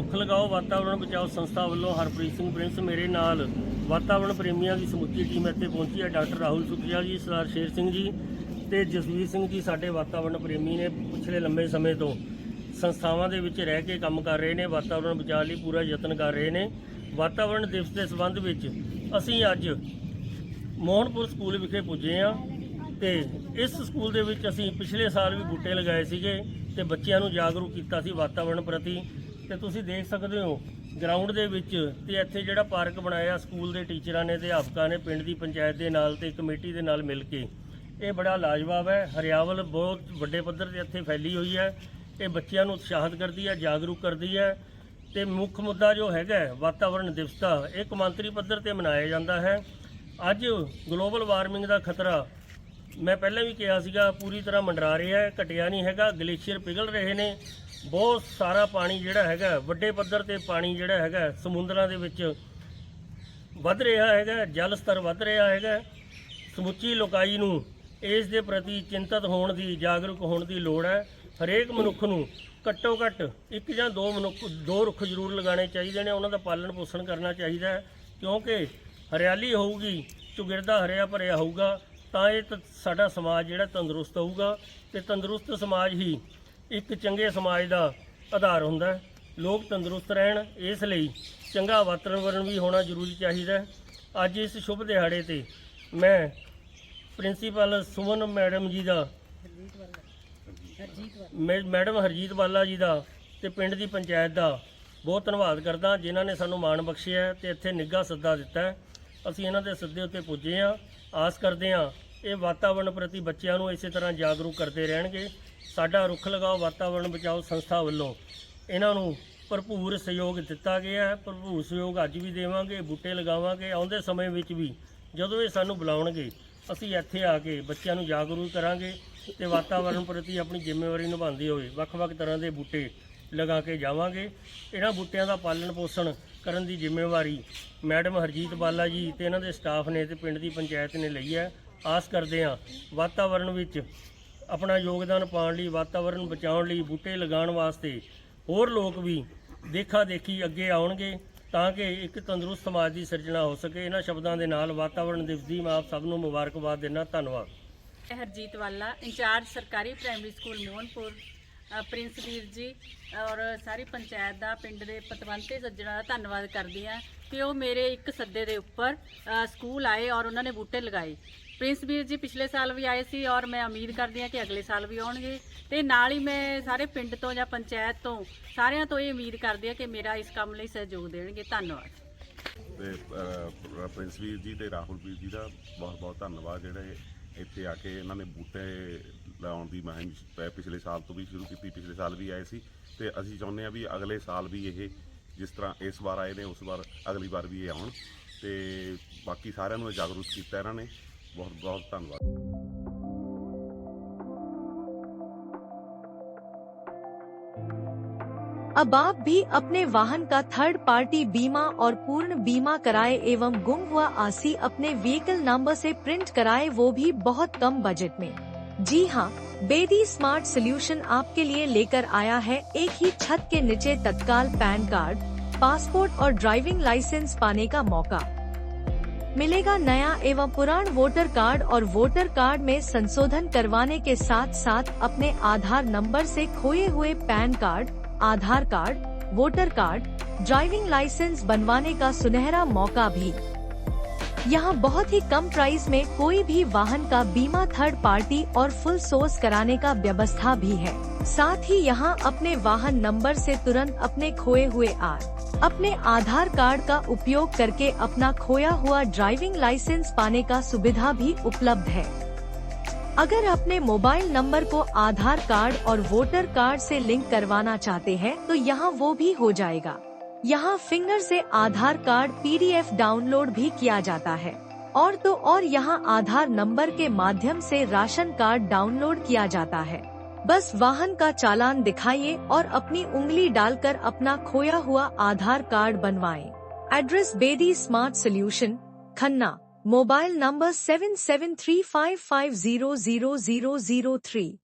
ਰੁੱਖ ਲਗਾਓ, ਵਾਤਾਵਰਣ ਬਚਾਓ ਸੰਸਥਾ ਵੱਲੋਂ ਹਰਪ੍ਰੀਤ ਸਿੰਘ ਪ੍ਰਿੰਸ ਮੇਰੇ ਨਾਲ ਵਾਤਾਵਰਣ ਪ੍ਰੇਮੀਆਂ ਦੀ ਸਮੁੱਚੀ ਟੀਮ ਇੱਥੇ ਪਹੁੰਚੀ ਹੈ, ਡਾਕਟਰ ਰਾਹੁਲ ਸੁਖਿਆ ਜੀ, ਸਰਦਾਰ ਸ਼ੇਰ ਸਿੰਘ ਜੀ ਤੇ ਜਸਵੀਰ ਸਿੰਘ ਜੀ ਸਾਡੇ ਵਾਤਾਵਰਣ ਪ੍ਰੇਮੀ ਨੇ ਪਿਛਲੇ ਲੰਬੇ ਸਮੇਂ ਤੋਂ ਸੰਸਥਾਵਾਂ ਦੇ ਵਿੱਚ ਰਹਿ ਕੇ ਕੰਮ ਕਰ ਰਹੇ ਨੇ, ਵਾਤਾਵਰਣ ਬਚਾਅ ਲਈ ਪੂਰਾ ਯਤਨ ਕਰ ਰਹੇ ਨੇ। ਵਾਤਾਵਰਣ ਦਿਵਸ ਦੇ ਸੰਬੰਧ ਵਿੱਚ ਅਸੀਂ ਅੱਜ ਮੋਹਨਪੁਰ ਸਕੂਲ ਵਿਖੇ ਪੁੱਜੇ ਆ ਤੇ ਇਸ ਸਕੂਲ ਦੇ ਵਿੱਚ ਅਸੀਂ ਪਿਛਲੇ ਸਾਲ ਵੀ ਬੂਟੇ ਲਗਾਏ ਸੀਗੇ ਤੇ ਬੱਚਿਆਂ ਨੂੰ ਜਾਗਰੂਕ ਕੀਤਾ ਸੀ ਵਾਤਾਵਰਣ ਪ੍ਰਤੀ। ਤੇ ਤੁਸੀਂ ਦੇਖ ਸਕਦੇ ਹੋ ਗਰਾਊਂਡ ਦੇ ਵਿੱਚ ਤੇ ਇੱਥੇ ਜਿਹੜਾ ਪਾਰਕ ਬਣਾਇਆ ਸਕੂਲ ਦੇ ਟੀਚਰਾਂ ਨੇ ਅਧਿਆਪਕਾਂ ਨੇ ਪਿੰਡ ਦੀ ਪੰਚਾਇਤ ਦੇ ਨਾਲ ਤੇ ਕਮੇਟੀ ਦੇ ਨਾਲ ਮਿਲ ਕੇ। ਇਹ ਬੜਾ ਲਾਜਵਾਬ ਹੈ ਹਰਿਆਵਲ ਬਹੁਤ ਵੱਡੇ ਪੱਧਰ ਤੇ ਇੱਥੇ ਫੈਲੀ ਹੋਈ ਹੈ। ਇਹ ਬੱਚਿਆਂ ਨੂੰ ਉਤਸ਼ਾਹਿਤ ਕਰਦੀ ਹੈ ਜਾਗਰੂਕ ਕਰਦੀ ਹੈ ਤੇ ਮੁੱਖ ਮੁੱਦਾ ਜੋ ਹੈਗਾ ਹੈ, ਵਾਤਾਵਰਣ ਦਿਵਸ ਦਾ ਇਹ ਕੌਮਾਂਤਰੀ ਪੱਧਰ ਤੇ ਮਨਾਇਆ ਜਾਂਦਾ ਹੈ। ਅੱਜ ਗਲੋਬਲ ਵਾਰਮਿੰਗ ਦਾ ਖਤਰਾ ਮੈਂ ਪਹਿਲਾਂ ਵੀ ਕਿਹਾ ਸੀਗਾ, ਪੂਰੀ ਤਰ੍ਹਾਂ ਮੰਡਰਾ ਰਿਹਾ ਹੈ, ਘਟਿਆ ਨਹੀਂ ਹੈਗਾ, ਗਲੇਸ਼ੀਅਰ ਪਿਘਲ ਰਹੇ ਨੇ। ਬਹੁਤ ਸਾਰਾ ਪਾਣੀ ਜਿਹੜਾ ਹੈਗਾ, ਵੱਡੇ ਪੱਧਰ ਤੇ ਪਾਣੀ ਜਿਹੜਾ ਹੈਗਾ, ਸਮੁੰਦਰਾਂ ਦੇ ਵਿੱਚ ਵੱਧ ਰਿਹਾ ਹੈਗਾ, ਜਲ ਸਤਰ ਵੱਧ ਰਿਹਾ ਹੈਗਾ। ਸਮੁੱਚੀ ਲੋਕਾਈ ਨੂੰ ਇਸ ਦੇ ਪ੍ਰਤੀ ਚਿੰਤਤ ਹੋਣ ਦੀ, ਜਾਗਰੂਕ ਹੋਣ ਦੀ ਲੋੜ ਹੈ। ਹਰੇਕ ਮਨੁੱਖ ਨੂੰ ਘੱਟੋ ਘੱਟ ਇੱਕ ਜਾਂ ਦੋ ਮਨੁੱਖ, ਦੋ ਰੁੱਖ ਜ਼ਰੂਰ ਲਗਾਉਣੇ ਚਾਹੀਦੇ ਨੇ। ਉਹਨਾਂ ਦਾ ਪਾਲਣ ਪੋਸ਼ਣ ਕਰਨਾ ਚਾਹੀਦਾ ਕਿਉਂਕਿ ਹਰਿਆਲੀ ਹੋਊਗੀ ਚੁਗਿਰਦਾ ਹਰਿਆ ਭਰਿਆ ਹੋਊਗਾ। ਤਾਂ ਇਹ ਤ- ਸਾਡਾ ਸਮਾਜ ਜਿਹੜਾ ਤੰਦਰੁਸਤ ਹੋਊਗਾ ਤੇ ਤੰਦਰੁਸਤ ਸਮਾਜ ਹੀ ਇੱਕ ਚੰਗੇ ਸਮਾਜ ਦਾ ਆਧਾਰ ਹੁੰਦਾ ਹੈ ਲੋਕ ਤੰਦਰੁਸਤ ਰਹਿਣ, ਇਸ ਲਈ ਚੰਗਾ ਵਾਤਾਵਰਣ ਵੀ ਹੋਣਾ ਜ਼ਰੂਰੀ ਚਾਹੀਦਾ ਹੈ ਅੱਜ ਇਸ ਸ਼ੁਭ ਦਿਹਾੜੇ ਤੇ ਮੈਂ ਪ੍ਰਿੰਸੀਪਲ ਸੁਮਨ ਮੈਡਮ ਜੀ ਦਾ, ਮੈ ਮੈਡਮ ਹਰਜੀਤ ਬਾਲਾ ਜੀ ਦਾ ਤੇ ਪਿੰਡ ਦੀ ਪੰਚਾਇਤ ਦਾ ਬਹੁਤ ਧੰਨਵਾਦ ਕਰਦਾ, ਜਿਨ੍ਹਾਂ ਨੇ ਸਾਨੂੰ ਮਾਣ ਬਖਸ਼ਿਆ ਹੈ ਤੇ ਇੱਥੇ ਨਿੱਘਾ ਸੱਦਾ ਦਿੱਤਾ ਹੈ। ਅਸੀਂ ਇਹਨਾਂ ਦੇ ਸੱਦੇ ਉੱਤੇ ਪੁੱਜੇ ਹਾਂ, ਆਸ ਕਰਦੇ ਹਾਂ, ਇਹ ਵਾਤਾਵਰਣ ਪ੍ਰਤੀ ਬੱਚਿਆਂ ਨੂੰ ਇਸੇ ਤਰ੍ਹਾਂ ਜਾਗਰੂਕ ਕਰਦੇ ਰਹਿਣਗੇ। ਸਾਡਾ ਰੁੱਖ ਲਗਾਓ ਵਾਤਾਵਰਣ ਬਚਾਓ ਸੰਸਥਾ ਵੱਲੋਂ। ਇਹਨਾਂ ਨੂੰ ਭਰਪੂਰ ਸਹਿਯੋਗ ਦਿੱਤਾ ਗਿਆ ਹੈ। ਭਰਪੂਰ ਸਹਿਯੋਗ ਅੱਜ ਵੀ ਦੇਵਾਂਗੇ, ਬੂਟੇ ਲਗਾਵਾਂਗੇ। ਆਉਂਦੇ ਸਮੇਂ ਵਿੱਚ ਵੀ ਜਦੋਂ ਇਹ ਸਾਨੂੰ ਬੁਲਾਉਣਗੇ, ਅਸੀਂ ਇੱਥੇ ਆ ਕੇ ਬੱਚਿਆਂ ਨੂੰ ਜਾਗਰੂਕ ਕਰਾਂਗੇ ਤੇ ਵਾਤਾਵਰਣ ਪ੍ਰਤੀ ਆਪਣੀ ਜ਼ਿੰਮੇਵਾਰੀ ਨਿਭਾਉਂਦੇ ਹੋਏ ਵੱਖ-ਵੱਖ ਤਰ੍ਹਾਂ ਦੇ ਬੂਟੇ ਲਗਾ ਕੇ ਜਾਵਾਂਗੇ। ਇਹਨਾਂ ਬੂਟਿਆਂ ਦਾ ਪਾਲਣ ਪੋਸ਼ਣ ਕਰਨ ਦੀ ਜ਼ਿੰਮੇਵਾਰੀ ਮੈਡਮ ਹਰਜੀਤ ਬਾਲਾ ਜੀ ਤੇ ਇਹਨਾਂ ਦੇ ਸਟਾਫ ਨੇ ਤੇ ਪਿੰਡ ਦੀ ਪੰਚਾਇਤ ਨੇ ਲਈ ਹੈ। ਆਸ ਕਰਦੇ ਹਾਂ ਵਾਤਾਵਰਣ ਵਿੱਚ ਆਪਣਾ ਯੋਗਦਾਨ ਪਾਉਣ ਲਈ ਵਾਤਾਵਰਣ ਬਚਾਉਣ ਲਈ, ਬੂਟੇ ਲਗਾਉਣ ਵਾਸਤੇ ਹੋਰ ਲੋਕ ਵੀ ਦੇਖਾ ਦੇਖੀ ਅੱਗੇ ਆਉਣਗੇ ਤਾਂ ਕਿ ਇੱਕ ਤੰਦਰੁਸਤ ਸਮਾਜ ਦੀ ਸਿਰਜਣਾ ਹੋ ਸਕੇ। ਇਹਨਾਂ ਸ਼ਬਦਾਂ ਦੇ ਨਾਲ ਵਾਤਾਵਰਣ ਦਿਵਸ ਦੀ ਮੈਂ ਆਪ ਸਭ ਨੂੰ ਮੁਬਾਰਕਬਾਦ ਦਿੰਦਾ, ਧੰਨਵਾਦ। ਹਰਜੀਤ ਵਾਲਾ ਇੰਚਾਰਜ ਸਰਕਾਰੀ ਪ੍ਰਾਇਮਰੀ ਸਕੂਲ ਮੋਹਨਪੁਰ। ਪ੍ਰਿੰਸ ਵੀਰ ਜੀ, ਔਰ ਸਾਰੀ ਪੰਚਾਇਤ ਦਾ, ਪਿੰਡ ਦੇ ਪਤਵੰਤੇ ਸੱਜਣਾ ਦਾ ਧੰਨਵਾਦ ਕਰਦੀ ਹਾਂ ਕਿ ਉਹ ਮੇਰੇ ਇੱਕ ਸੱਦੇ ਦੇ ਉੱਪਰ ਸਕੂਲ ਆਏ ਔਰ ਉਹਨਾਂ ਨੇ ਬੂਟੇ ਲਗਾਏ। ਪ੍ਰਿੰਸ ਵੀਰ ਜੀ ਪਿਛਲੇ ਸਾਲ ਵੀ ਆਏ ਸੀ ਔਰ ਮੈਂ ਉਮੀਦ ਕਰਦੀ ਹਾਂ ਕਿ ਅਗਲੇ ਸਾਲ ਵੀ ਆਉਣਗੇ। ਤੇ ਨਾਲ ਹੀ ਮੈਂ ਸਾਰੇ ਪਿੰਡ ਤੋਂ ਜਾਂ ਪੰਚਾਇਤ ਤੋਂ ਸਾਰਿਆਂ ਤੋਂ ਇਹ ਉਮੀਦ ਕਰਦੀ ਹਾਂ ਕਿ ਮੇਰਾ ਇਸ ਕੰਮ ਲਈ ਸਹਿਯੋਗ ਦੇਣਗੇ। ਧੰਨਵਾਦ। ਤੇ ਪ੍ਰਿੰਸ ਵੀਰ ਜੀ ਤੇ ਰਾਹੁਲ ਵੀਰ ਜੀ ਦਾ ਬਹੁਤ ਬਹੁਤ ਧੰਨਵਾਦ। ਜਿਹੜੇ ਇੱਥੇ ਆ ਕੇ ਇਹਨਾਂ ਨੇ ਬੂਟੇ ਲਾਉਣ ਦੀ ਮੁਹਿੰਮ ਪਿਛਲੇ ਸਾਲ ਤੋਂ ਵੀ ਸ਼ੁਰੂ ਕੀਤੀ, ਪਿਛਲੇ ਸਾਲ ਵੀ ਆਏ ਸੀ ਤੇ ਅਸੀਂ ਚਾਹੁੰਦੇ ਆ ਵੀ ਅਗਲੇ ਸਾਲ ਵੀ ਇਹ ਜਿਸ ਤਰ੍ਹਾਂ ਇਸ ਵਾਰ ਆਏ ਨੇ, ਉਸ ਵਾਰ ਅਗਲੀ ਵਾਰ ਵੀ ਇਹ ਆਉਣ ਤੇ ਬਾਕੀ ਸਾਰਿਆਂ ਨੂੰ ਜਾਗਰੂਕ ਕੀਤਾ ਇਹਨਾਂ ਨੇ। ਬਹੁਤ ਬਹੁਤ ਧੰਨਵਾਦ। अब आप भी अपने वाहन का थर्ड पार्टी बीमा और पूर्ण बीमा कराए एवं गुम हुआ आसी अपने व्हीकल नंबर से प्रिंट कराए वो भी बहुत कम बजट में। जी हाँ बेदी स्मार्ट सोल्यूशन आपके लिए लेकर आया है एक ही छत के नीचे तत्काल पैन कार्ड पासपोर्ट और ड्राइविंग लाइसेंस पाने का मौका। मिलेगा नया एवं पुरान वोटर कार्ड और वोटर कार्ड में संशोधन करवाने के साथ साथ अपने आधार नंबर से खोए हुए PAN card Aadhaar card, voter card, driving licence बनवाने का सुनहरा मौका भी। यहाँ बहुत ही कम प्राइस में कोई भी वाहन का बीमा थर्ड पार्टी और फुल सोर्स कराने का व्यवस्था भी है। साथ ही यहाँ अपने वाहन नंबर से तुरंत अपने खोए हुए आर, अपने आधार कार्ड का उपयोग करके अपना खोया हुआ ड्राइविंग लाइसेंस पाने का सुविधा भी उपलब्ध है। अगर अपने मोबाइल नंबर को आधार कार्ड और वोटर कार्ड से लिंक करवाना चाहते हैं तो यहाँ वो भी हो जाएगा। यहाँ फिंगर से आधार कार्ड पीडीएफ डाउनलोड भी किया जाता है। और तो और यहाँ आधार नंबर के माध्यम से राशन कार्ड डाउनलोड किया जाता है। बस वाहन का चालान दिखाइए और अपनी उंगली डालकर अपना खोया हुआ आधार कार्ड बनवाएँ। Address Bedi smart solution, Khanna. Mobile number 7735500003